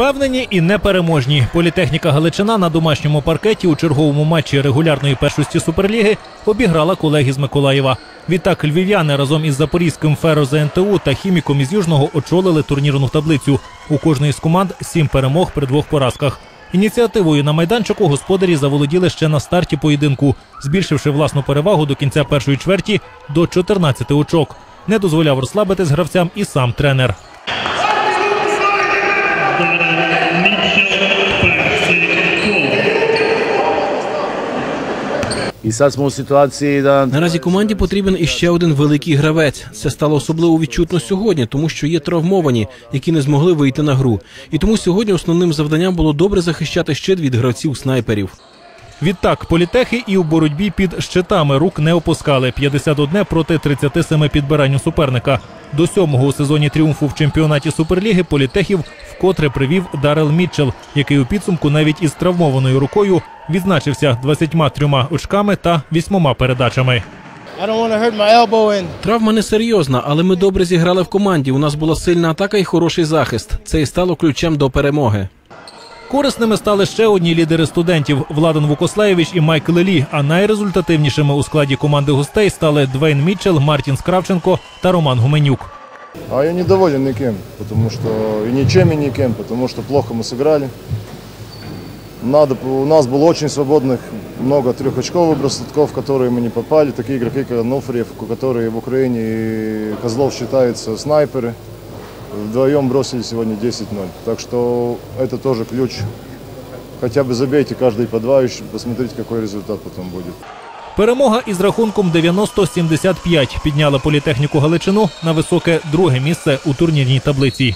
Впевнені і непереможні. Політехніка Галичина на домашньому паркеті у черговому матчі регулярної першості суперліги обіграла колеги з Миколаєва. Відтак львів'яни разом із запорізьким феро ЗНТУ та хіміком із Южного очолили турнірну таблицю. У кожної з команд сім перемог при двох поразках. Ініціативою на майданчику господарі заволоділи ще на старті поєдинку, збільшивши власну перевагу до кінця першої чверті до 14 очок. Не дозволяв розслабитись гравцям і сам тренер. І зараз ми у ситуації, да, Наразі команді потрібен іще один великий гравець. Це стало особливо відчутно сьогодні, тому що є травмовані, які не змогли вийти на гру. І тому сьогодні основним завданням було добре захищати щит від гравців снайперів. Відтак, політехи і у боротьбі під щитами рук не опускали 51 проти 37 підбирань у суперника. До сьомого у сезоні тріумфу в чемпіонаті суперліги політехів вкотре привів Дарел Мітчелл, який у підсумку навіть із травмованою рукою відзначився 23 очками та 8 передачами. Травма не серйозна, але ми добре зіграли в команді. У нас була сильна атака і хороший захист. Це і стало ключем до перемоги. Корисними стали ще одні лідери студентів Владан Вукослаєвич і Майкл Лі. А найрезультативнішими у складі команди гостей стали Двейн Мітчелл, Мартін Скравченко та Роман Гуменюк. А я недоволен никем, потому что и ничем, и никем, потому что плохо мы сыграли. Надо, у нас было очень свободных, много трехочковых браслетков, в которые мы не попали. Такие игроки, как Анофриев, которые в Украине и Козлов считаются снайперы. Вдвоем бросили сегодня 10-0. Так что это тоже ключ. Хотя бы забейте каждый по два, и посмотрите, какой результат потом будет. Перемога із рахунком 90-75 підняла політехніку Галичину на високе друге місце у турнірній таблиці.